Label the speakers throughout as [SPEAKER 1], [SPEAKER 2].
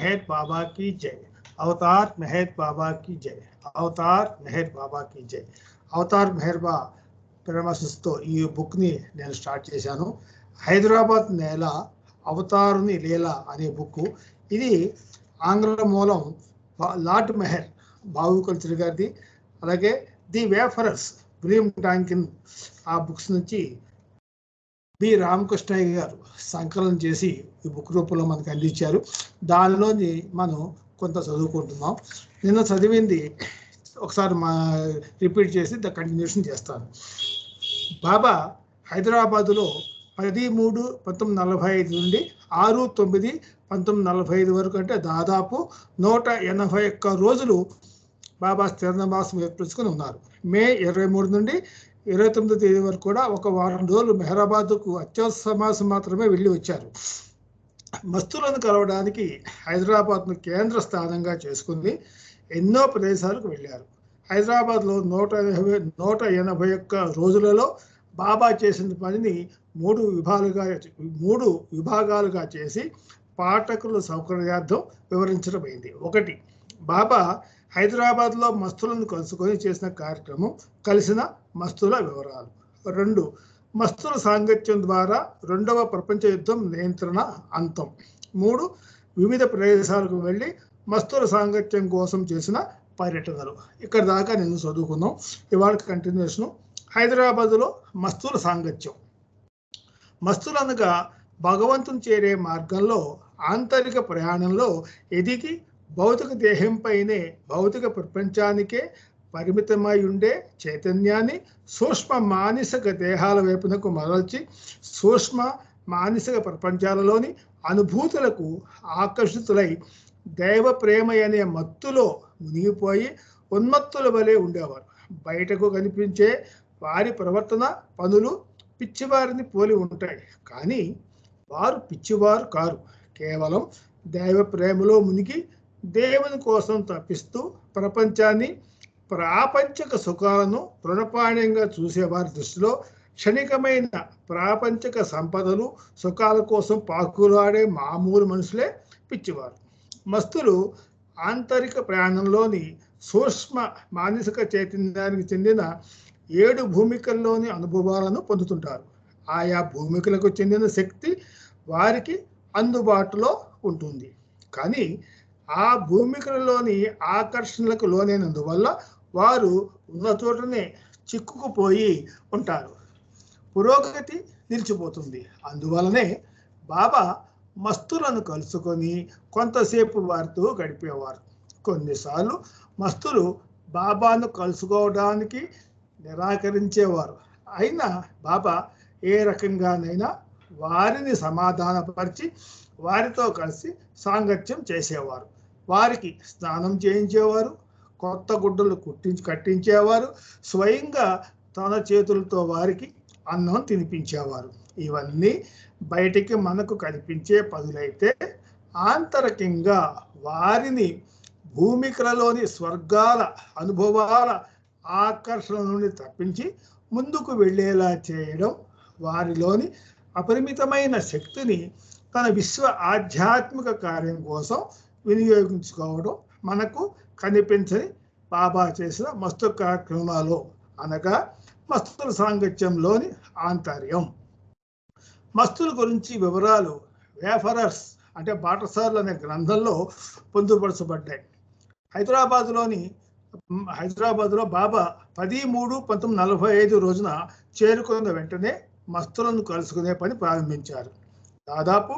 [SPEAKER 1] మెహర్ బాబా की జై అవతార్ మెహర్ బాబా की జై అవతార్ మెహర్ బాబా की జై అవతార్ మెహర్ బా పరామర్శిస్తూ ఈ బుక్ని నేను స్టార్ట్ చేశాను హైదరాబాద్ నేల అవతారుని లీల అనే బుక్ ఇది ఆంగ్ల మూలం బా- లార్డ్ మెహర్ బాబు కల్చర్ గారిది అలాగే ది వేఫరర్స్ విలియం డాంకిన్ ఆ బుక్స్ నుంచి బి. రామకృష్ణయ్య గారు సంకలనం చేసి ఈ బుక్ రూపంలో మనకు అందించారు. దానిలోని మనం కొంత చదువుకుంటున్నాం. నిన్న చదివింది ఒకసారి మా రిపీట్ చేసి ద కంటిన్యూషన్ చేస్తాను. బాబా హైదరాబాదులో పది మూడు పంతొమ్మిది నలభై ఐదు నుండి ఆరు తొమ్మిది పంతొమ్మిది నలభై ఐదు వరకు అంటే దాదాపు నూట ఎనభై ఒక్క రోజులు బాబా స్థిర నివాసం ఏర్పరచుకొని ఉన్నారు. మే ఇరవై మూడు నుండి ఇరవై తొమ్మిదో తేదీ వరకు కూడా ఒక వారం రోజులు మెహరాబాద్కు అత్యవసర సమావేశం మాత్రమే వెళ్ళి వచ్చారు. మస్తులను కలవడానికి హైదరాబాద్ను కేంద్ర స్థానంగా చేసుకుని ఎన్నో ప్రదేశాలకు వెళ్ళారు. హైదరాబాద్లో నూట ఎనభై నూట ఎనభై ఒక్క రోజులలో బాబా చేసిన పనిని మూడు విభాగాలుగా మూడు విభాగాలుగా చేసి పాఠకుల సౌకర్యార్థం వివరించడమైంది ఒకటి బాబా హైదరాబాద్లో మస్తులను కలుసుకొని చేసిన కార్యక్రమం కలిసిన మస్తుల వివరాలు. రెండు మస్తుల సాంగత్యం ద్వారా రెండవ ప్రపంచ యుద్ధం నియంత్రణ అంతం. మూడు వివిధ ప్రదేశాలకు వెళ్ళి మస్తుల సాంగత్యం కోసం చేసిన పర్యటనలు. ఇక్కడ దాకా నేను చదువుకున్నాం ఇవాళ కంటిన్యూషన్ హైదరాబాదులో మస్తుల సాంగత్యం. మస్తులనగా భగవంతుని చేరే మార్గంలో ఆంతరిక ప్రయాణంలో ఎదిగి భౌతిక దేహంపైనే భౌతిక ప్రపంచానికే పరిమితమై ఉండే చైతన్యాన్ని సూక్ష్మ మానసిక దేహాల వైపునకు మరల్చి సూక్ష్మ మానసిక ప్రపంచాలలోని అనుభూతులకు ఆకర్షితులై దైవ ప్రేమ అనే మత్తులో మునిగిపోయి ఉన్మత్తుల వలె ఉండేవారు. బయటకు కనిపించే వారి ప్రవర్తన పనులు పిచ్చివారిని పోలి ఉంటాయి. కానీ వారు పిచ్చివారు కారు. కేవలం దైవ ప్రేమలో మునిగి దేవుని కోసం తప్పిస్తూ ప్రపంచాన్ని ప్రాపంచక సుఖాలను తృణపాణ్యంగా చూసేవారి దృష్టిలో క్షణికమైన ప్రాపంచక సంపదలు సుఖాల కోసం పాకులాడే మామూలు మనుషులే పిచ్చివారు. మస్తులు ఆంతరిక ప్రయాణంలోని సూక్ష్మ మానసిక చైతన్యానికి చెందిన ఏడు భూమికల్లోని అనుభవాలను పొందుతుంటారు. ఆయా భూమికలకు చెందిన శక్తి వారికి అందుబాటులో ఉంటుంది. కానీ ఆ భూమికలలోని ఆకర్షణలకు లోనైనందువల్ల వారు ఉన్న చోటనే చిక్కుకుపోయి ఉంటారు. పురోగతి నిలిచిపోతుంది. అందువలనే బాబా మస్తులను కలుసుకొని కొంతసేపు వారితో గడిపేవారు. కొన్నిసార్లు మస్తులు బాబాను కలుసుకోవడానికి నిరాకరించేవారు. అయినా బాబా ఏ రకంగానైనా వారిని సమాధానపరిచి వారితో కలిసి సాంగత్యం చేసేవారు. వారికి స్నానం చేయించేవారు. కొత్త గుడ్డలు కుట్టించి కట్టించేవారు. స్వయంగా తన చేతులతో వారికి అన్నం తినిపించేవారు. ఇవన్నీ బయటికి మనకు కనిపించే పదులైతే ఆంతరికంగా వారిని భూమికలలోని స్వర్గాల అనుభవాల ఆకర్షణ నుండి తప్పించి ముందుకు వెళ్ళేలా చేయడం వారిలోని అపరిమితమైన శక్తిని తన విశ్వ ఆధ్యాత్మిక కార్యం కోసం వినియోగించుకోవడం మనకు కనిపించని బాబా చేసిన మస్తు కార్యక్రమాలు అనగా మస్తుల సాంగత్యంలోని ఆంతర్యం. మస్తుల గురించి వివరాలు వేఫరర్స్ అంటే బాటసార్లు అనే గ్రంథంలో పొందుపరచబడ్డాయి. హైదరాబాద్లోని హైదరాబాద్లో బాబా పది మూడు పంతొమ్మిది నలభై ఐదు రోజున చేరుకున్న వెంటనే మస్తులను కలుసుకునే పని ప్రారంభించారు. దాదాపు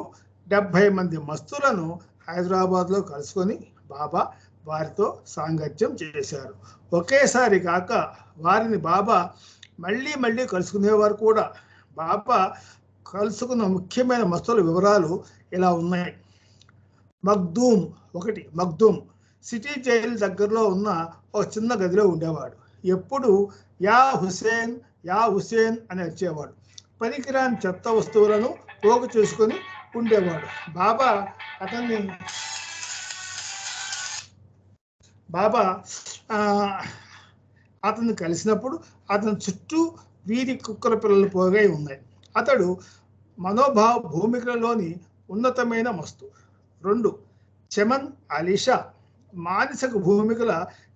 [SPEAKER 1] డెబ్భై మంది మస్తులను హైదరాబాద్లో కలుసుకొని బాబా వారితో సాంగత్యం చేశారు. ఒకేసారి కాక వారిని బాబా మళ్ళీ మళ్ళీ కలుసుకునేవారు కూడా. బాబా కలుసుకున్న ముఖ్యమైన మస్తుల వివరాలు ఇలా ఉన్నాయి. మగ్దూమ్ ఒకటి మగ్దూమ్ సిటీ జైలు దగ్గరలో ఉన్న ఒక చిన్న గదిలో ఉండేవాడు. ఎప్పుడు యా హుసేన్ యా హుసేన్ అని వచ్చేవాడు పనికిరాని చెత్త వస్తువులను పోగు చూసుకొని ఉండేవాడు. బాబా అతన్ని బాబా అతను అతన్ని కలిసినప్పుడు అతని చుట్టూ వీధి కుక్కల పిల్లలు పోగై ఉన్నాయి. అతడు మనోభావ భూమికలలోని ఉన్నతమైన మస్తు రెండు చమన్ అలీషా మానసిక భూమికల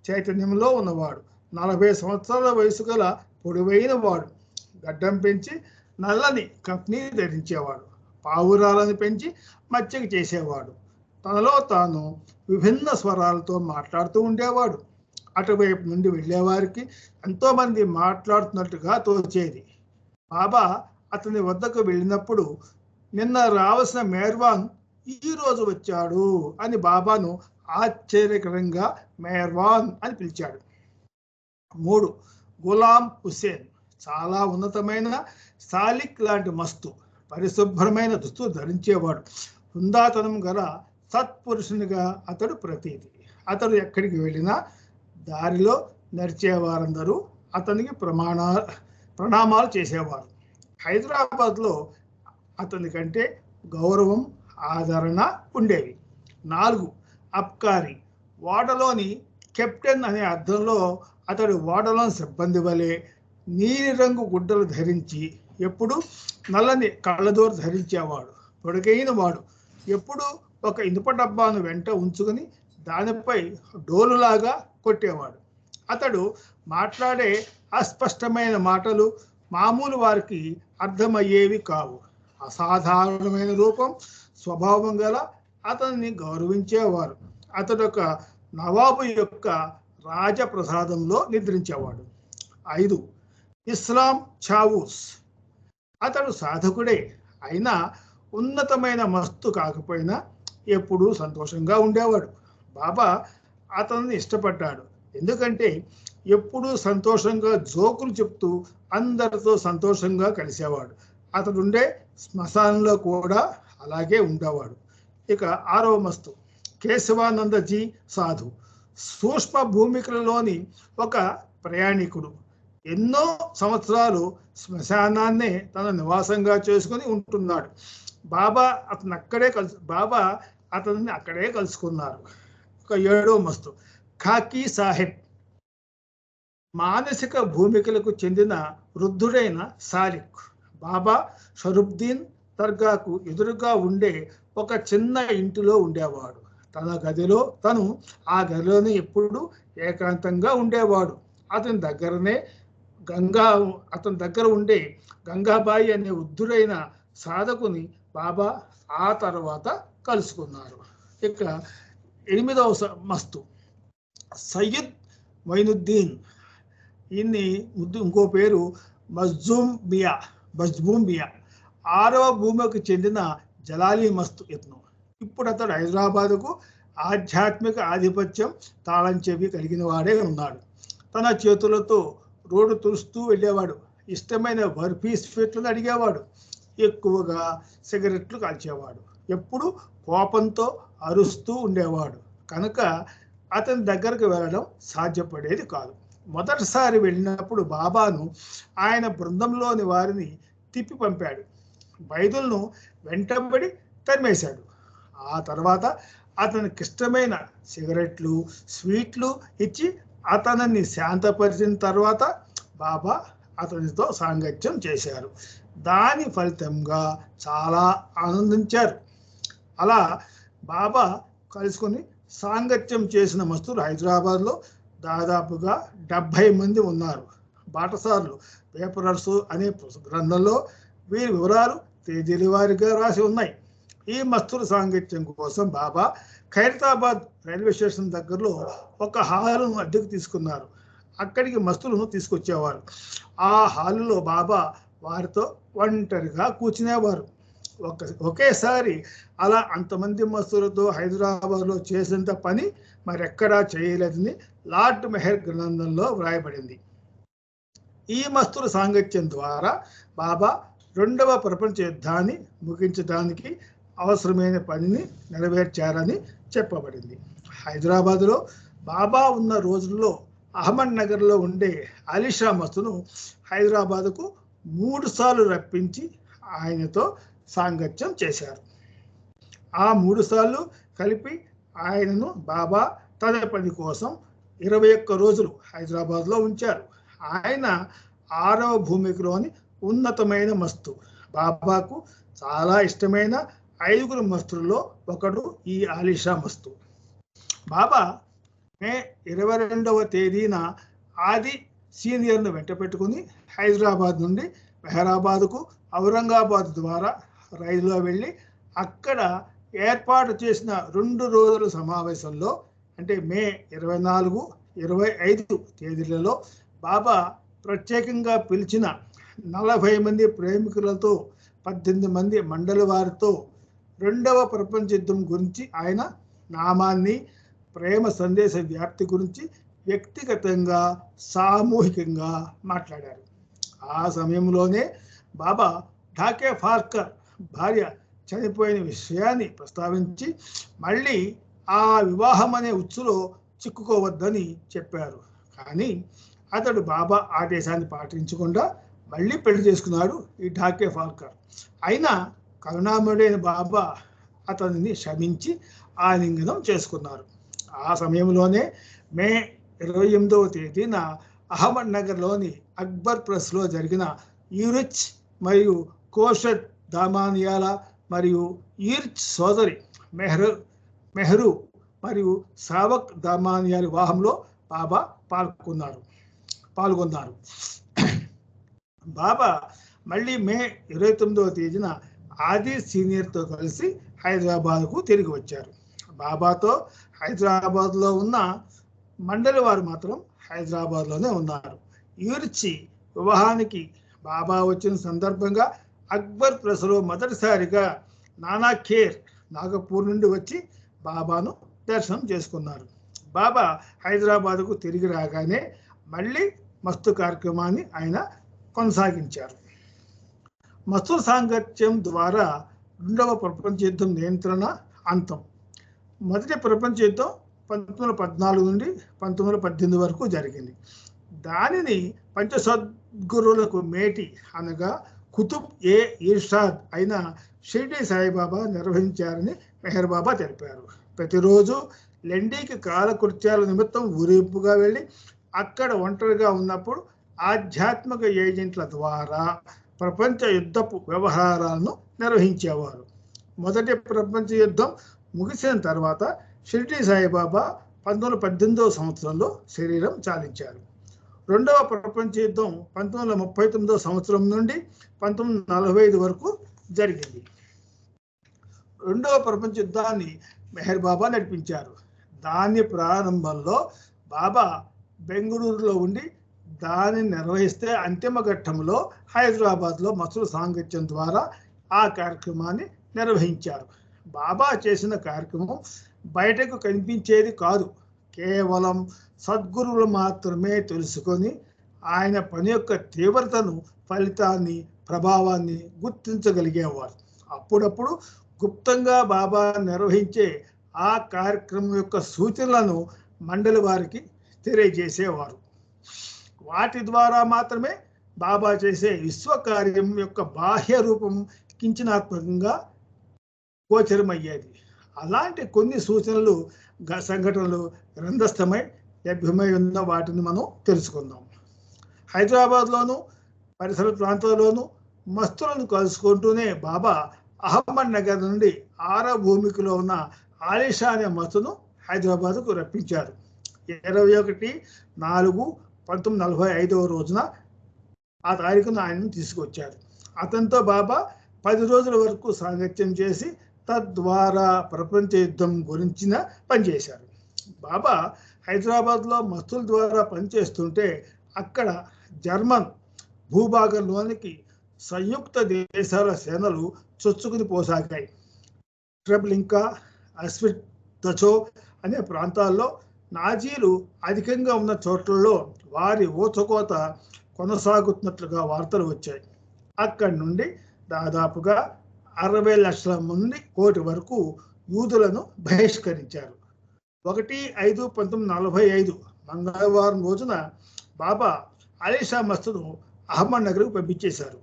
[SPEAKER 1] చైతన్యంలో ఉన్నవాడు. నలభై సంవత్సరాల వయసు గల పొడివైన వాడు. గడ్డం పెంచి నల్లని కంపెనీ ధరించేవాడు. పావురాలను పెంచి మచ్చకి చేసేవాడు. తనలో తాను విభిన్న స్వరాలతో మాట్లాడుతూ ఉండేవాడు. అటువైపు నుండి వెళ్ళేవారికి ఎంతోమంది మాట్లాడుతున్నట్టుగా తోచేది. బాబా అతని వద్దకు వెళ్ళినప్పుడు నిన్న రావాల్సిన మేర్వాన్ ఈ రోజు వచ్చాడు అని బాబాను ఆశ్చర్యకరంగా మేర్వాన్ అని పిలిచాడు. మూడు గులాం హుసేన్ చాలా ఉన్నతమైన సాలిక్ లాంటి మస్తు పరిశుభ్రమైన దుస్తులు ధరించేవాడు. హుందాతనం గల సత్పురుషునిగా అతడు ప్రతీతి. అతడు ఎక్కడికి వెళ్ళినా దారిలో నడిచేవారందరూ అతనికి ప్రమాణ ప్రణామాలు చేసేవారు. హైదరాబాద్లో అతని కంటే గౌరవం ఆదరణ ఉండేవి. నాలుగు అబ్కారి. ఓడలోని కెప్టెన్ అనే అర్థంలో అతడు వాడలోని సిబ్బంది వలె నీలిరంగు గుడ్డలు ధరించి ఎప్పుడు నల్లని కళ్ళదోరు ధరించేవాడు. పొడుగైన వాడు ఎప్పుడు ఒక ఇనుప డబ్బాను వెంట ఉంచుకుని దానిపై డోలులాగా కొట్టేవాడు. అతడు మాట్లాడే అస్పష్టమైన మాటలు మామూలు వారికి అర్థమయ్యేవి కావు. అసాధారణమైన రూపం స్వభావం గల అతన్ని గౌరవించేవారు. అతడు ఒక నవాబు యొక్క రాజప్రసాదంలో నిద్రించేవాడు. ఐదు ఇస్లాం చావూస్. అతడు సాధకుడే అయినా ఉన్నతమైన మస్తు కాకపోయినా ఎప్పుడూ సంతోషంగా ఉండేవాడు. బాబా అతన్ని ఇష్టపడ్డాడు. ఎందుకంటే ఎప్పుడూ సంతోషంగా జోకులు చెప్తూ అందరితో సంతోషంగా కలిసేవాడు. అతడు ఉండే శ్మశానంలో కూడా అలాగే ఉండేవాడు. ఇక ఆరవ మస్తు కేశవానందజీ సాధు సూక్ష్మ భూమికలలోని ఒక ప్రయాణికుడు. ఎన్నో సంవత్సరాలు శ్మశానాన్నే తన నివాసంగా చేసుకుని ఉంటున్నాడు. బాబా అతను అక్కడే కలుసు బాబా అతన్ని అక్కడే కలుసుకున్నారు. ఒక ఏడో మస్తు. ఖాకీ సాహెబ్ మానసిక భూమికలకు చెందిన వృద్ధుడైన సాలిక్. బాబా షరుబ్దీన్ దర్గాకు ఎదురుగా ఉండే ఒక చిన్న ఇంటిలో ఉండేవాడు. తన గదిలో తను ఆ గదిలోనే ఎప్పుడు ఏకాంతంగా ఉండేవాడు. అతని దగ్గరనే గంగా అతని దగ్గర ఉండే గంగాబాయి అనే వృద్ధుడైన సాధకుని బాబా ఆ తర్వాత కలుసుకున్నారు. ఇక ఎనిమిదవ స- మస్తు. సయ్యద్ మైనుద్దీన్ ఈయన్ని ముద్దు ఇంకో పేరు మజ్జూమ్ బియా మజ్బూమ్ బియా ఆరవ భూమికి చెందిన జలాలీ మస్తు ఇతను ఇప్పుడు అతడు హైదరాబాదుకు ఆధ్యాత్మిక ఆధిపత్యం తాళం చెవి కలిగిన వాడే ఉన్నాడు. తన చేతులతో రోడ్డు తుడుస్తూ వెళ్ళేవాడు. ఇష్టమైన బర్ఫీ స్వీట్లను అడిగేవాడు. ఎక్కువగా సిగరెట్లు కాల్చేవాడు. ఎప్పుడు కోపంతో అరుస్తూ ఉండేవాడు. కనుక అతని దగ్గరకు వెళ్ళడం సాధ్యపడేది కాదు. మొదటిసారి వెళ్ళినప్పుడు బాబాను ఆయన బృందంలోని వారిని తిప్పి పంపాడు. బైదులను వెంటబడి తరిమేశాడు. ఆ తర్వాత అతనికి ఇష్టమైన సిగరెట్లు స్వీట్లు ఇచ్చి అతనిని శాంతపరిచిన తర్వాత బాబా అతనితో సాంగత్యం చేశారు. దాని ఫలితంగా చాలా ఆనందించారు. అలా బాబా కలుసుకొని సాంగత్యం చేసిన మస్తులు హైదరాబాద్లో దాదాపుగా డెబ్భై మంది ఉన్నారు. బాటసార్లు పేపరర్స్ అనే గ్రంథంలో వీరి వివరాలు తేదీల వారిగా రాసి ఉన్నాయి. ఈ మస్తుల సాంగత్యం కోసం బాబా ఖైరతాబాద్ రైల్వే స్టేషన్ దగ్గరలో ఒక హాలును అద్దెకు తీసుకున్నారు. అక్కడికి మస్తులను తీసుకొచ్చేవారు. ఆ హాలులో బాబా వారితో ఒంటరిగా కూర్చునేవారు. ఒక ఒకేసారి అలా అంతమంది మస్తులతో హైదరాబాద్లో చేసినంత పని మరెక్కడా చేయలేదని లార్డ్ మెహర్ గ్రంథంలో వ్రాయబడింది. ఈ మస్తుల సాంగత్యం ద్వారా బాబా రెండవ ప్రపంచ యుద్ధాన్ని ముగించడానికి అవసరమైన పనిని నెరవేర్చారని చెప్పబడింది. హైదరాబాదులో బాబా ఉన్న రోజుల్లో అహ్మద్ నగర్లో ఉండే అలీషా మస్తును హైదరాబాద్కు మూడు సార్లు రప్పించి ఆయనతో సాంగత్యం చేశారు. ఆ మూడు సార్లు కలిపి ఆయనను బాబా తన పని కోసం ఇరవై ఒక్క రోజులు హైదరాబాద్లో ఉంచారు. ఆయన ఆరవ భూమికలోని ఉన్నతమైన మస్తు. బాబాకు చాలా ఇష్టమైన ఐదుగురు మస్తుల్లో ఒకడు ఈ ఆలిషా మస్తు. బాబా మే ఇరవై రెండవ తేదీన ఆది సీనియర్ను వెంట పెట్టుకుని హైదరాబాద్ నుండి మెహరాబాద్కు ఔరంగాబాద్ ద్వారా రైలులో వెళ్ళి అక్కడ ఏర్పాటు చేసిన రెండు రోజుల సమావేశంలో అంటే మే ఇరవై నాలుగు ఇరవై ఐదు తేదీలలో బాబా ప్రత్యేకంగా పిలిచిన నలభై మంది ప్రేమికులతో పద్దెనిమిది మంది మండలి వారితో రెండవ ప్రపంచ యుద్ధం గురించి ఆయన నామాన్ని ప్రేమ సందేశ వ్యాప్తి గురించి వ్యక్తిగతంగా సామూహికంగా మాట్లాడారు. ఆ సమయంలోనే బాబా ఢాకే ఫార్కర్ భార్య చనిపోయిన విషయాన్ని ప్రస్తావించి మళ్ళీ ఆ వివాహం అనే ఉచ్చులో చిక్కుకోవద్దని చెప్పారు. కానీ అతడు బాబా ఆదేశాన్ని పాటించకుండా మళ్ళీ పెళ్ళి చేసుకున్నాడు ఈ ఢాకే ఫార్కర్. అయినా కరుణామయుడైన బాబా అతనిని క్షమించి ఆలింగనం చేసుకున్నారు. ఆ సమయంలోనే మే ఇరవై ఎనిమిదవ తేదీన అహ్మద్ నగర్లోని అక్బర్ ప్రెస్లో జరిగిన యూరిచ్ మరియు కోషట్ దామానియాల మరియు ఈర్చ్ సోదరి మెహరు మెహరు మరియు సావక్ దామానియాల వివాహంలో బాబా పాల్గొన్నారు పాల్గొన్నారు. బాబా మళ్ళీ మే ఇరవై తొమ్మిదవ తేదీన ఆది సీనియర్తో కలిసి హైదరాబాద్కు తిరిగి వచ్చారు. బాబాతో హైదరాబాద్లో ఉన్న మండలి వారు మాత్రం హైదరాబాద్లోనే ఉన్నారు. ఈర్చి వివాహానికి బాబా వచ్చిన సందర్భంగా అక్బర్ ప్రెస్లో మొదటిసారిగా నానా ఖేర్ నాగపూర్ నుండి వచ్చి బాబాను దర్శనం చేసుకున్నారు. బాబా హైదరాబాద్కు తిరిగి రాగానే మళ్ళీ మస్తు కార్యక్రమాన్ని ఆయన కొనసాగించారు. మస్తు సాంగత్యం ద్వారా రెండవ ప్రపంచ యుద్ధం నియంత్రణ అంతం. మొదటి ప్రపంచ యుద్ధం పంతొమ్మిది వందల పద్నాలుగు నుండి పంతొమ్మిది వందల పద్దెనిమిది వరకు జరిగింది. దానిని పంచసద్గురులకు మేటి అనగా కుతుబ్ ఏ ఇర్షాద్ అయిన షిర్డీ సాయిబాబా నిర్వహించారని మెహర్ బాబా తెలిపారు. ప్రతిరోజు లెండీకి కాలకృత్యాల నిమిత్తం ఊరింపుగా వెళ్ళి అక్కడ ఒంటరిగా ఉన్నప్పుడు ఆధ్యాత్మిక ఏజెంట్ల ద్వారా ప్రపంచ యుద్ధపు వ్యవహారాలను నిర్వహించేవారు. మొదటి ప్రపంచ యుద్ధం ముగిసిన తర్వాత షిర్డీ సాయిబాబా పంతొమ్మిది వందల పద్దెనిమిదవ సంవత్సరంలో శరీరం చాలించారు. రెండవ ప్రపంచ యుద్ధం పంతొమ్మిది వందల ముప్పై తొమ్మిదవ సంవత్సరం నుండి పంతొమ్మిది నలభై ఐదు వరకు జరిగింది. రెండవ ప్రపంచ యుద్ధాన్ని మెహర్ బాబా నడిపించారు. దాని ప్రారంభంలో బాబా బెంగళూరులో ఉండి దానిని నిర్వహిస్తే అంతిమ ఘట్టంలో హైదరాబాద్లో మసూలు సాంగత్యం ద్వారా ఆ కార్యక్రమాన్ని నిర్వహించారు. బాబా చేసిన కార్యక్రమం బయటకు కనిపించేది కాదు. కేవలం సద్గురువులు మాత్రమే తెలుసుకొని ఆయన పని యొక్క తీవ్రతను ఫలితాన్ని ప్రభావాన్ని గుర్తించగలిగేవారు. అప్పుడప్పుడు గుప్తంగా బాబా నిర్వహించే ఆ కార్యక్రమం యొక్క సూచనలను మండలి వారికి తెలియజేసేవారు. వాటి ద్వారా మాత్రమే బాబా చేసే విశ్వకార్యం యొక్క బాహ్య రూపం కించనాత్మకంగా గోచరమయ్యేది. అలాంటి కొన్ని సూచనలు గ- సంఘటనలు గ్రంథస్థమై లభ్యమై ఉన్న వాటిని మనం తెలుసుకుందాం. హైదరాబాద్లోను పరిసర ప్రాంతాల్లోనూ మస్తులను కలుసుకుంటూనే బాబా అహ్మద్ నగర్ నుండి ఆరో భూమికలో ఉన్న ఆలిషా అనే మస్తును హైదరాబాద్కు రప్పించారు. ఇరవై ఒకటి నాలుగు పంతొమ్మిది నలభై ఐదవ రోజున ఆ తారీఖున ఆయనను తీసుకొచ్చారు. అతనితో బాబా పది రోజుల వరకు సాంగత్యం చేసి తద్వారా ప్రపంచ యుద్ధం గురించిన పనిచేశారు బాబా హైదరాబాద్లో మస్తుల ద్వారా పనిచేస్తుంటే అక్కడ జర్మన్ భూభాగంలోనికి సంయుక్త దేశాల సేనలు చొచ్చుకుని పోసాగాయి. ట్రెబ్లింకా అస్విట్ దచో అనే ప్రాంతాల్లో నాజీలు అధికంగా ఉన్న చోట్లలో వారి ఊచకోత కొనసాగుతున్నట్లుగా వార్తలు వచ్చాయి. అక్కడి నుండి దాదాపుగా అరవై లక్షల మంది కోటి వరకు యూదులను బహిష్కరించారు. ఒకటి ఐదు పంతొమ్మిది నలభై ఐదు మంగళవారం రోజున బాబా అలీషా మస్తును అహ్మద్ నగర్కు పంపించేశారు.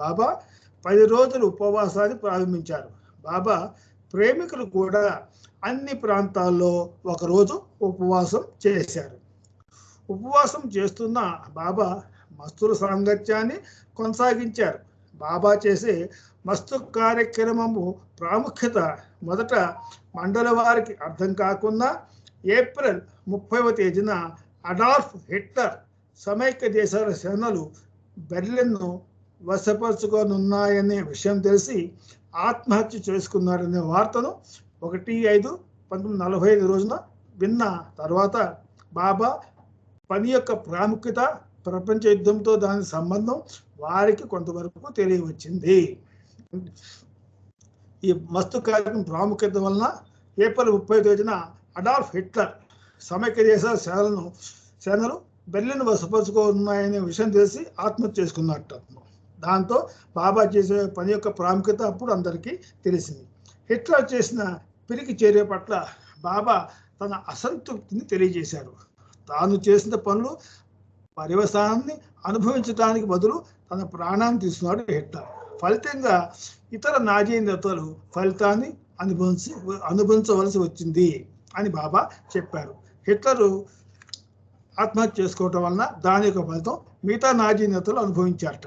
[SPEAKER 1] బాబా పది రోజులు ఉపవాసాన్ని ప్రారంభించారు. బాబా ప్రేమికులు కూడా అన్ని ప్రాంతాల్లో ఒకరోజు ఉపవాసం చేశారు. ఉపవాసం చేస్తున్న బాబా మస్తుల సాంగత్యాన్ని కొనసాగించారు. బాబా చేసే మస్తు కార్యక్రమము ప్రాముఖ్యత మొదట మండల వారికి అర్థం కాకుండా ఏప్రిల్ ముప్పైవ తేదీన అడాల్ఫ్ హిట్లర్ సమైక్య దేశాల సేనలు బెర్లిన్ను వశపరుచుకోనున్నాయనే విషయం తెలిసి ఆత్మహత్య చేసుకున్నారనే వార్తను ఒకటి ఐదు పంతొమ్మిది నలభై ఐదు రోజున విన్న తర్వాత బాబా పని యొక్క ప్రాముఖ్యత ప్రపంచ యుద్ధంతో దాని సంబంధం వారికి కొంతవరకు తెలియవచ్చింది. ఈ మస్తు కార్యక్రమం ప్రాముఖ్యత వలన ఏప్రిల్ ముప్పై తేదీన అడాల్ఫ్ హిట్లర్ సమైక్య దేశాల సేనలను సేనలు బెర్లిన్ వసపరుచుకున్నాయనే విషయం తెలిసి ఆత్మహత్య చేసుకున్నట్టు. దాంతో బాబా చేసే పని యొక్క ప్రాముఖ్యత అప్పుడు అందరికీ తెలిసింది. హిట్లర్ చేసిన పిరికి చేరే పట్ల బాబా తన అసంతృప్తిని తెలియజేశారు. తాను చేసిన పనులు పర్యవసానాన్ని అనుభవించడానికి బదులు తన ప్రాణాన్ని తీసుకున్నాడు హిట్లర్. ఫలితంగా ఇతర నాజీ నేతలు ఫలితాన్ని అనుభవించి అనుభవించవలసి వచ్చింది అని బాబా చెప్పారు. హిట్లరు ఆత్మహత్య చేసుకోవటం వలన దాని యొక్క ఫలితం మిగతా నాజీ నేతలు అనుభవించారట.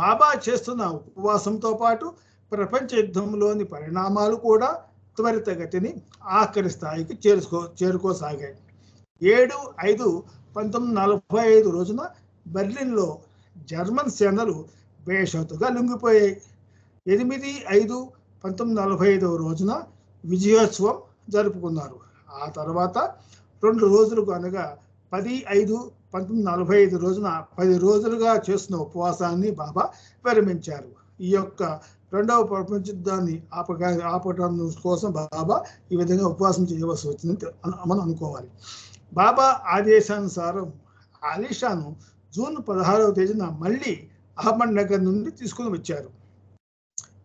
[SPEAKER 1] బాబా చేస్తున్న ఉపవాసంతో పాటు ప్రపంచ యుద్ధంలోని పరిణామాలు కూడా త్వరితగతిని ఆఖరి స్థాయికి చేరుకో చేరుకోసాగాయి. ఏడు ఐదు పంతొమ్మిది నలభై ఐదు రోజున బెర్లిన్లో జర్మన్ సేనలు బేషతుగా లొంగిపోయాయి. ఎనిమిది ఐదు పంతొమ్మిది నలభై ఐదవ రోజున విజయోత్సవం జరుపుకున్నారు. ఆ తర్వాత రెండు రోజులకు అనగా పది ఐదు పంతొమ్మిది నలభై ఐదు రోజున పది రోజులుగా చేస్తున్న ఉపవాసాన్ని బాబా విరమించారు. ఈ యొక్క రెండవ ప్రపంచ యుద్ధాన్ని ఆపగా ఆపటం కోసం బాబా ఈ విధంగా ఉపవాసం చేయవలసి వచ్చిందని మనం అనుకోవాలి. బాబా ఆదేశానుసారం అలీషాను జూన్ పదహారవ తేదీన మళ్ళీ అహ్మద్ నగర్ నుండి తీసుకుని వచ్చారు.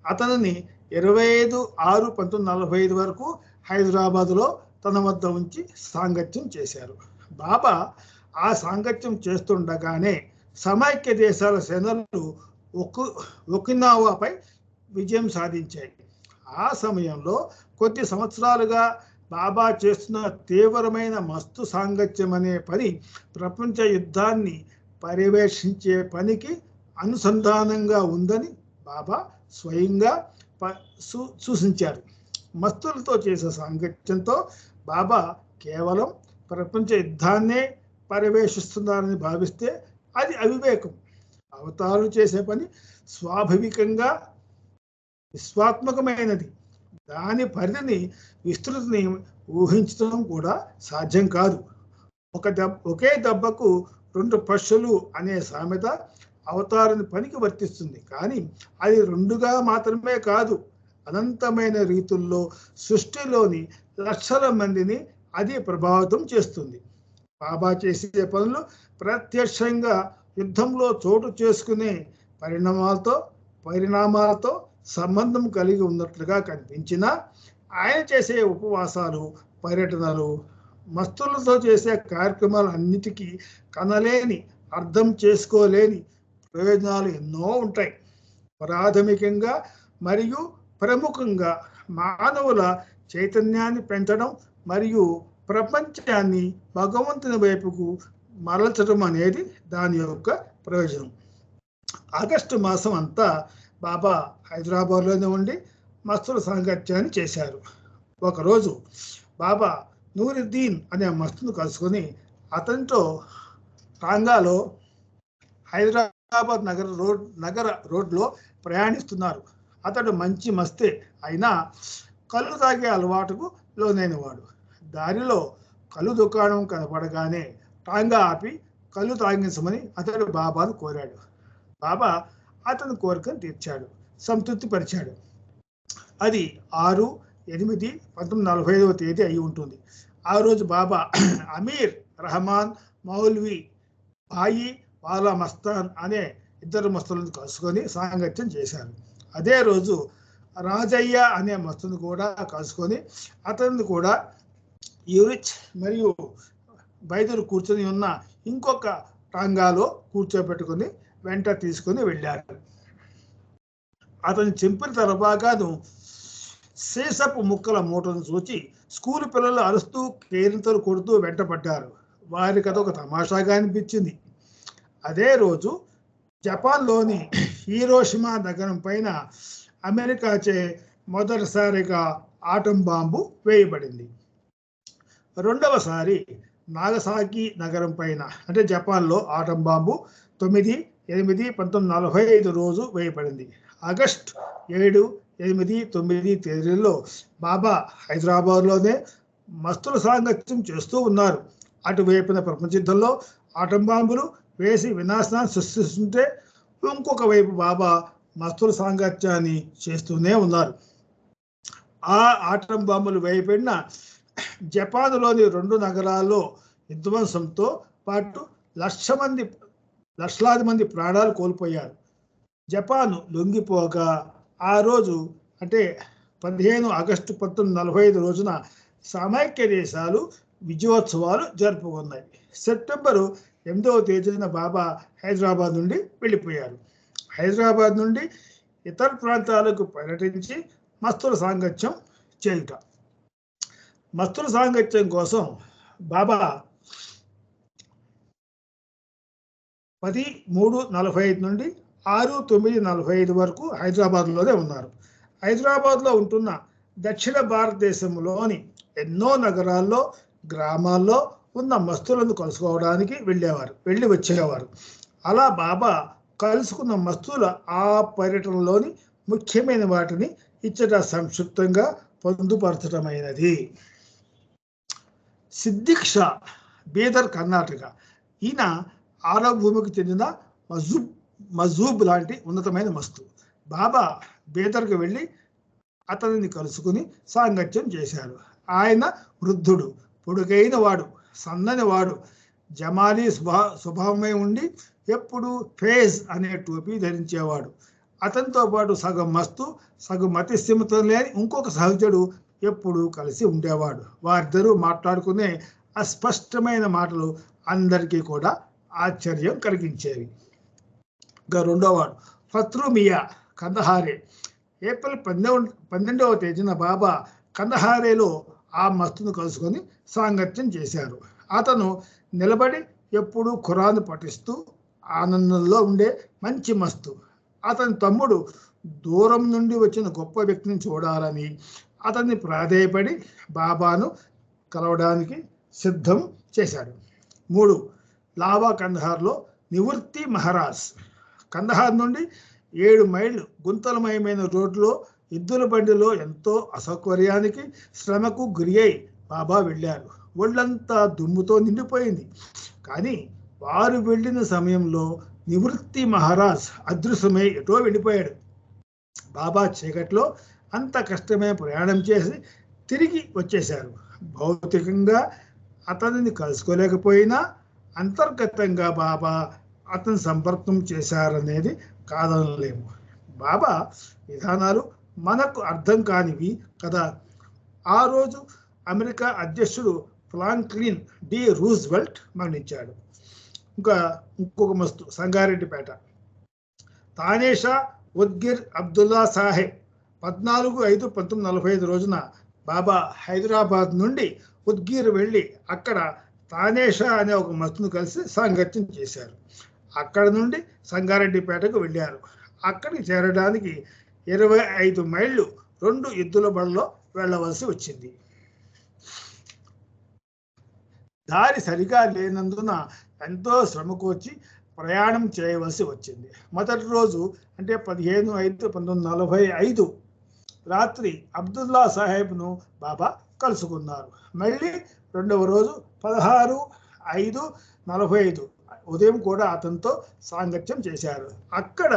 [SPEAKER 1] అతనిని ఇరవై ఐదు ఆరు పంతొమ్మిది నలభై ఐదు వరకు హైదరాబాద్లో తన వద్ద ఉంచి సాంగత్యం చేశారు. బాబా ఆ సాంగత్యం చేస్తుండగానే సమైక్య దేశాల సేనలు ఒకు ఒకినావాపై విజయం సాధించాయి. ఆ సమయంలో కొద్ది సంవత్సరాలుగా బాబా చేస్తున్న తీవ్రమైన మస్తు సాంగత్యం అనే పని ప్రపంచ యుద్ధాన్ని పర్యవేక్షించే పనికి అనుసంధానంగా ఉందని బాబా స్వయంగా సూచించారు. మస్తులతో చేసే సాంగత్యంతో బాబా కేవలం ప్రపంచ యుద్ధాన్నే పర్యవేక్షిస్తున్నారని భావిస్తే అది అవివేకం. అవతారులు చేసే పని స్వాభావికంగా విశ్వాత్మకమైనది దాని పరిధిని విస్తృతిని ఊహించడం కూడా సాధ్యం కాదు. ఒక దెబ్బ ఒకే దెబ్బకు రెండు పశువులు అనే సామెత అవతారని పనికి వర్తిస్తుంది. కానీ అది రెండుగా మాత్రమే కాదు. అనంతమైన రీతుల్లో సృష్టిలోని లక్షల మందిని అది ప్రభావితం చేస్తుంది. బాబా చేసే పనులు ప్రత్యక్షంగా యుద్ధంలో చోటు చేసుకునే పరిణామాలతో పరిణామాలతో సంబంధం కలిగి ఉన్నట్లుగా కనిపించినా ఆయన చేసే ఉపవాసాలు పర్యటనలు మస్తులతో చేసే కార్యక్రమాలు అన్నిటికీ కనలేని అర్థం చేసుకోలేని ప్రయోజనాలు ఎన్నో ఉంటాయి. ప్రాథమికంగా మరియు ప్రముఖంగా మానవుల చైతన్యాన్ని పెంచడం మరియు ప్రపంచాన్ని భగవంతుని వైపుకు మరల్చడం అనేది దాని యొక్క ప్రయోజనం. ఆగస్టు మాసం అంతా బాబా హైదరాబాద్లోనే ఉండి మస్తుల సాంగత్యాన్ని చేశారు. ఒకరోజు బాబా నూరుద్దీన్ అనే మస్తును కలుసుకొని అతనితో టాంగాలో హైదరాబాద్ నగర రోడ్ నగర రోడ్లో ప్రయాణిస్తున్నారు. అతడు మంచి మస్తే అయినా కళ్ళు తాగే అలవాటుకు లోనైనవాడు. దారిలో కళ్ళు దుకాణం కనపడగానే టాంగా ఆపి కళ్ళు తాగించమని అతడు బాబాను కోరాడు. బాబా అతని కోరికను తీర్చాడు సంతృప్తి పరిచాడు అది ఆరు ఎనిమిది పంతొమ్మిది నలభై ఐదవ తేదీ అయి ఉంటుంది. ఆ రోజు బాబా అమీర్ రహమాన్ మౌల్వి బాయి వాలా మస్తాన్ అనే ఇద్దరు మస్తులను కలుసుకొని సాంగత్యం చేశారు. అదే రోజు రాజయ్య అనే మస్తుని కూడా కలుసుకొని అతన్ని కూడా యూరిచ్ మరియు బైదులు కూర్చొని ఉన్న ఇంకొక టాంగాలో కూర్చోబెట్టుకుని వెంట తీసుకుని వెళ్ళారు అతను చెంపిన తలబాగాను సీసపు ముక్కల మూటను చూచి స్కూల్ పిల్లలు అరుస్తూ కేరింతలు కొడుతూ వెంటపడ్డారు వారికి అదొక తమాషాగా అనిపించింది. అదే రోజు జపాన్లోని హీరోషిమా నగరం పైన అమెరికాచే మొదటిసారిగా ఆటం బాంబు వేయబడింది. రెండవసారి నాగసాకి నగరం పైన అంటే జపాన్లో ఆటం బాంబు తొమ్మిది ఎనిమిది పంతొమ్మిది నలభై ఐదు రోజు వేయబడింది. ఆగస్ట్ ఏడు ఎనిమిది తొమ్మిది తేదీల్లో బాబా హైదరాబాద్లోనే మస్తుల సాంగత్యం చేస్తూ ఉన్నారు. అటువైపున ప్రపంచ యుద్ధంలో ఆటం బాంబులు వేసి వినాశనాన్ని సృష్టిస్తుంటే ఇంకొక వైపు బాబా మస్తుల సాంగత్యాన్ని చేస్తూనే ఉన్నారు. ఆ ఆటం బాంబులు వేయబడిన జపాన్లోని రెండు నగరాల్లో విధ్వంసంతో పాటు లక్ష మంది లక్షలాది మంది ప్రాణాలు కోల్పోయారు. జపాన్ లొంగిపోగా ఆ రోజు అంటే పదిహేను ఆగస్టు పంతొమ్మిది నలభై ఐదు రోజున సమైక్య దేశాలు విజయోత్సవాలు జరుపుకున్నాయి. సెప్టెంబరు ఎనిమిదవ తేదీన బాబా హైదరాబాద్ నుండి వెళ్ళిపోయారు. హైదరాబాద్ నుండి ఇతర ప్రాంతాలకు పర్యటించి మస్తుల సాంగత్యం చేయుట. మస్తుల సాంగత్యం కోసం బాబా పది మూడు నలభై ఐదు నుండి ఆరు తొమ్మిది నలభై ఐదు వరకు హైదరాబాద్లోనే ఉన్నారు. హైదరాబాద్లో ఉంటున్న దక్షిణ భారతదేశంలోని ఎన్నో నగరాల్లో గ్రామాల్లో ఉన్న మస్తులను కలుసుకోవడానికి వెళ్ళేవారు వెళ్ళి వచ్చేవారు. అలా బాబా కలుసుకున్న మస్తుల ఆ పర్యటనలోని ముఖ్యమైన వాటిని ఇచ్చట సంక్షిప్తంగా పొందుపరచడమైనది సిద్దిక్ బీదర్ కర్ణాటక. ఈయన ఆరవ భూమికి చెందిన మజూబ్ మజూబ్ లాంటి ఉన్నతమైన మస్తు. బాబా బీదర్కి వెళ్ళి అతనిని కలుసుకుని సాంగత్యం చేశారు. ఆయన వృద్ధుడు పొడుగైన వాడు సన్నని వాడు. జమాలీ స్వభా స్వభావమై ఉండి ఎప్పుడు ఫేజ్ అనే టోపీ ధరించేవాడు. అతనితో పాటు సగం మస్తు సగం మతిస్థిమితం లేని ఇంకొక సహచరుడు ఎప్పుడూ కలిసి ఉండేవాడు. వారిద్దరూ మాట్లాడుకునే అస్పష్టమైన మాటలు అందరికీ కూడా ఆశ్చర్యం కలిగించేవి. ఇంకా రెండవ వాడు ఫత్రుమియా కందహారే. ఏప్రిల్ పన్నెండు పన్నెండవ తేదీన బాబా కందహారేలో ఆ మస్తును కలుసుకొని సాంగత్యం చేశారు. అతను నిలబడి ఎప్పుడూ ఖురాన్ పఠిస్తూ ఆనందంలో ఉండే మంచి మస్తు. అతని తమ్ముడు దూరం నుండి వచ్చిన గొప్ప వ్యక్తిని చూడాలని అతన్ని ప్రాధేయపడి బాబాను కలవడానికి సిద్ధం చేశాడు. మూడు లావా కందహార్లో నివృత్తి మహారాజ్. కందహార్ నుండి ఏడు మైళ్ళు గుంతలమయమైన రోడ్లో ఎద్దుల బండిలో ఎంతో అసౌకర్యానికి శ్రమకు గురి అయి బాబా వెళ్ళారు. ఒళ్ళంతా దుమ్ముతో నిండిపోయింది. కానీ వారు వెళ్ళిన సమయంలో నివృత్తి మహారాజ్ అదృశ్యమై ఎటో వెళ్ళిపోయాడు. బాబా చీకట్లో అంత కష్టమే ప్రయాణం చేసి తిరిగి వచ్చేశారు. భౌతికంగా అతనిని కలుసుకోలేకపోయినా అంతర్గతంగా బాబా అతను సంపర్కం చేశారనేది కాదనలేము. బాబా విధానాలు మనకు అర్థం కానివి కదా. ఆ రోజు అమెరికా అధ్యక్షుడు ఫ్రాంక్లిన్ డి రూజ్వెల్ట్ మరణించాడు. ఇంకా ఇంకొక మస్తు సంగారెడ్డిపేట. తానేషా ఉద్గిర్ అబ్దుల్లా సాహెబ్ పద్నాలుగు ఐదు పంతొమ్మిది నలభై ఐదు రోజున బాబా హైదరాబాద్ నుండి ఉద్గీర్ వెళ్ళి అక్కడ తానేషా అనే ఒక మస్తును కలిసి సాంగత్యం చేశారు. అక్కడ నుండి సంగారెడ్డిపేటకు వెళ్ళారు. అక్కడికి చేరడానికి ఇరవై ఐదు మైళ్ళు రెండు ఎద్దుల బళ్ళలో వెళ్ళవలసి వచ్చింది. దారి సరిగా లేనందున ఎంతో శ్రమకూర్చి ప్రయాణం చేయవలసి వచ్చింది. మొదటి రోజు అంటే పదిహేను ఐదు పంతొమ్మిది నలభై ఐదు రాత్రి అబ్దుల్లా సాహెబ్ను బాబా కలుసుకున్నారు మళ్ళీ రెండవ రోజు పదహారు ఐదు నలభై ఐదు. ఉదయం కూడా అతనితో సాంగత్యం చేశారు. అక్కడ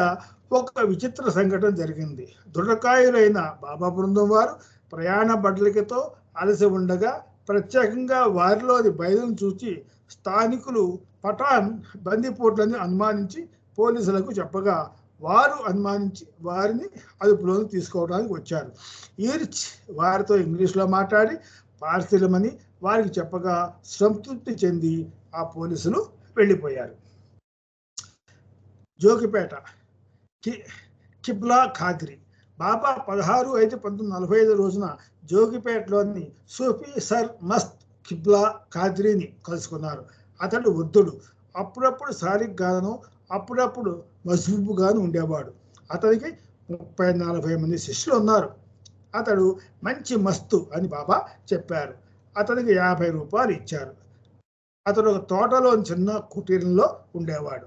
[SPEAKER 1] ఒక విచిత్ర సంఘటన జరిగింది. దృఢకాయులైన బాబా బృందం వారు ప్రయాణ బడ్లికతో అలసి ఉండగా ప్రత్యేకంగా వారిలోని బయలును చూచి స్థానికులు పఠాన్ బందిపోట్లని అనుమానించి పోలీసులకు చెప్పగా వారు అనుమానించి వారిని అదుపులోకి తీసుకోవడానికి వచ్చారు. ఈర్చ్ వారితో ఇంగ్లీష్లో మాట్లాడి పార్సిలమని వారికి చెప్పగా సంతృప్తి చెంది ఆ పోలీసులు వెళ్ళిపోయారు. జోగిపేట కి కిబ్లా ఖాద్రి. బాబా పదహారు ఐదు పంతొమ్మిది నలభై ఐదు రోజున జోగిపేటలోని సూఫీ సర్ మస్త్ కిబ్లా ఖాద్రీని కలుసుకున్నారు. అతడు వృద్ధుడు. అప్పుడప్పుడు సారిగ్గాను అప్పుడప్పుడు మసుపుగాను ఉండేవాడు. అతనికి ముప్పై నలభై మంది శిష్యులు ఉన్నారు. అతడు మంచి మస్తు అని బాబా చెప్పారు. అతనికి యాభై రూపాయలు ఇచ్చారు. అతడు ఒక తోటలో చిన్న కుటీరంలో ఉండేవాడు.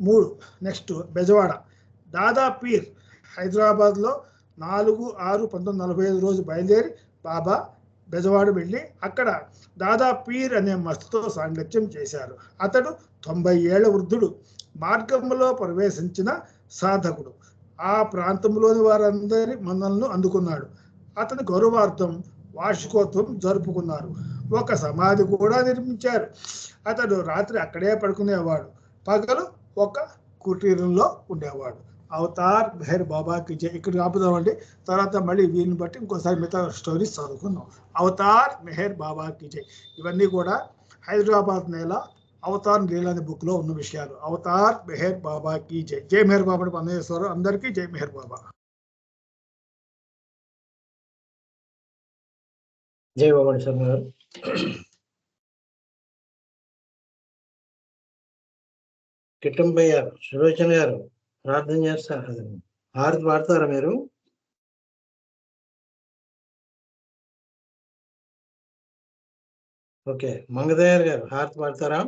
[SPEAKER 1] మూడు నెక్స్ట్ బెజవాడ. దాదా పీర్ హైదరాబాద్లో నాలుగు ఆరు పంతొమ్మిది నలభై ఐదు రోజు బయలుదేరి బాబా బెజవాడ వెళ్ళి అక్కడ దాదా పీర్ అనే మస్తుతో సాంగత్యం చేశారు. అతడు తొంభై ఏళ్ళ వృద్ధుడు. మార్గంలో ప్రవేశించిన సాధకుడు. ఆ ప్రాంతంలోని వారందరి మన్నలను అందుకున్నాడు. అతని గౌరవార్థం వార్షికోత్సవం జరుపుకున్నారు. ఒక సమాధి కూడా నిర్మించారు. అతడు రాత్రి అక్కడే పడుకునేవాడు. పగలు ఒక కుటీరంలో ఉండేవాడు. అవతార్ భైర్ బాబాకి జై ఇక్కడ ఆపుదామండి తర్వాత మళ్ళీ వీరిని బట్టి ఇంకోసారి మిగతా స్టోరీస్ చదువుకుందాం. అవతార్ మెహర్ బాబాకి జై. ఇవన్నీ కూడా హైదరాబాద్ నేల అవతార్ లీల అనే బుక్లో ఉన్న విషయాలు. అవతార్ మెహర్ బాబాకి జై. జై మెహర్ బాబా పనిచేస్తారు అందరికీ జై మెహర్ బాబా.
[SPEAKER 2] జై బాబా శర్మ గారు. కిట్టంపయ్య సులోచన గారు. ప్రార్థన చేస్తారు హారతి పాడతారా మీరు? ఓకే. మంగదయ్యర్ గారు హారతి పాడతారా?